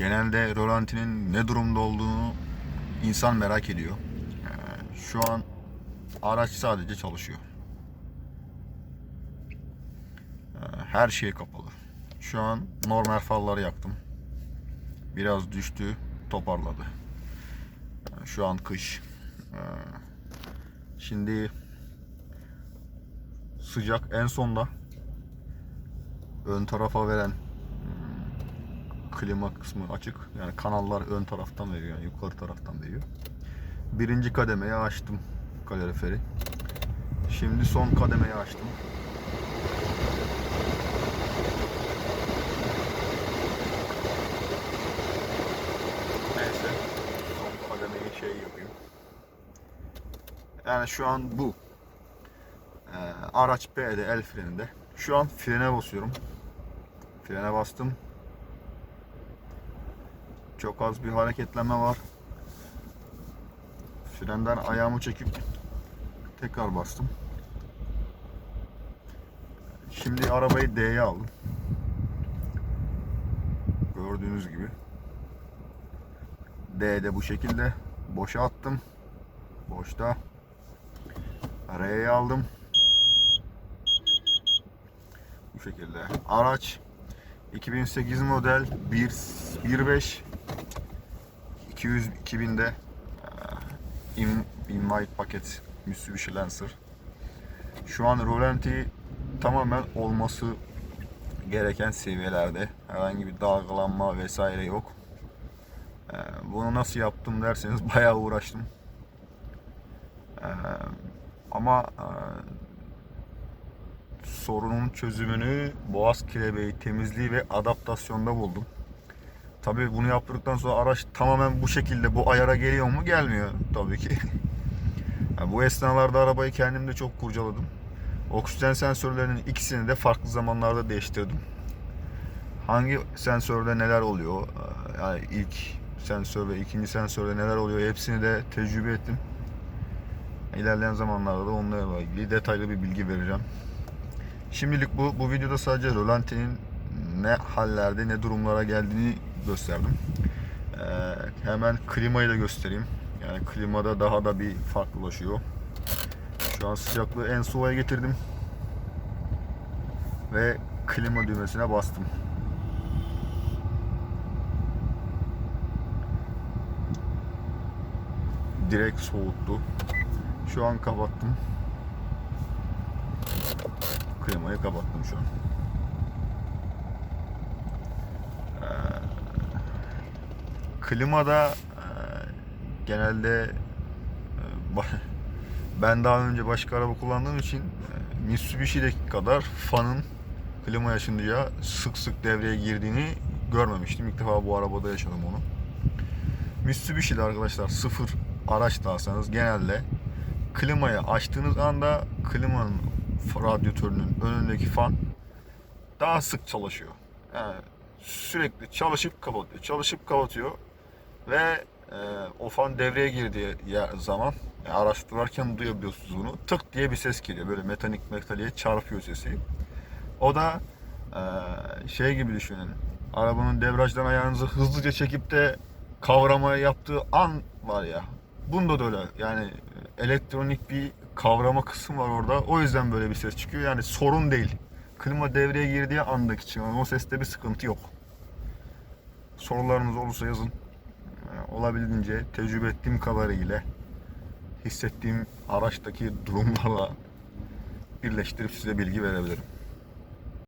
genelde rolantinin ne durumda olduğunu insan merak ediyor. Ee, Şu an araç sadece çalışıyor. Ee, Her şey kapalı. Şu an normal farları yaktım. Biraz düştü, toparladı. Ee, Şu an kış. Şimdi sıcak en sonda ön tarafa veren klima kısmı açık. Yani kanallar ön taraftan veriyor yani yukarı taraftan veriyor. Birinci kademeye açtım kaloriferi. Şimdi son kademeyi açtım. Neyse son kademeyi şey yapayım. Yani şu an bu. Ee, araç B'de el freninde. Şu an frene basıyorum. Frene bastım. Çok az bir hareketlenme var. Frenden ayağımı çekip tekrar bastım. Şimdi arabayı D'ye aldım. Gördüğünüz gibi. D'de bu şekilde boşa attım. Boşta. R'ye aldım. Bu şekilde. Araç 2008 model 1 1.5 200 2000'de in, in my paket Mitsubishi Lancer. Şu an rolanti tamamen olması gereken seviyelerde. Herhangi bir dalgalanma vesaire yok. Bunu nasıl yaptım derseniz bayağı uğraştım. Ama sorunun çözümünü boğaz kelebeği temizliği ve adaptasyonda buldum. Tabii bunu yaptıktan sonra araç tamamen bu şekilde bu ayara geliyor mu? Gelmiyor tabii ki. Yani bu esnalarda arabayı kendim de çok kurcaladım. Oksijen sensörlerinin ikisini de farklı zamanlarda değiştirdim. Hangi sensörde neler oluyor? Yani ilk sensör ve ikinci sensörde neler oluyor? Hepsini de tecrübe ettim. İlerleyen zamanlarda da onlarla ilgili detaylı bir bilgi vereceğim. Şimdilik bu bu videoda sadece rolantinin ne hallerde ne durumlara geldiğini gösterdim. Ee, hemen klimayı da göstereyim. Yani klimada daha da bir farklılaşıyor. Şu an sıcaklığı en soğuğa getirdim. Ve klima düğmesine bastım. Direkt soğuttu. Şu an kapattım. Klimayı kapattım şu an. Ee, klimada e, genelde e, ben daha önce başka araba kullandığım için e, Mitsubishi'deki kadar fanın klima yaşınca sık sık devreye girdiğini görmemiştim. İlk defa bu arabada yaşadım onu. Mitsubishi'de arkadaşlar sıfır araç da alsanız genelde klimayı açtığınız anda klimanın radyatörünün önündeki fan daha sık çalışıyor. Yani sürekli çalışıp kapatıyor, çalışıp kapatıyor ve e, o fan devreye girdiği zaman yani araç durarken duyabiliyorsunuz bunu. Tık diye bir ses geliyor. Böyle metanik metaliğe çarpıyor sesi. O da e, şey gibi düşünün. Arabanın debrajdan ayağınızı hızlıca çekip de kavramaya yaptığı an var ya. Bunda da öyle. Yani elektronik bir kavrama kısmı var orada. O yüzden böyle bir ses çıkıyor. Yani sorun değil. Klima devreye girdiği andaki çıkan o seste bir sıkıntı yok. Sorularınız olursa yazın. Yani olabildiğince tecrübe ettiğim kadarıyla hissettiğim araçtaki durumlarla birleştirip size bilgi verebilirim.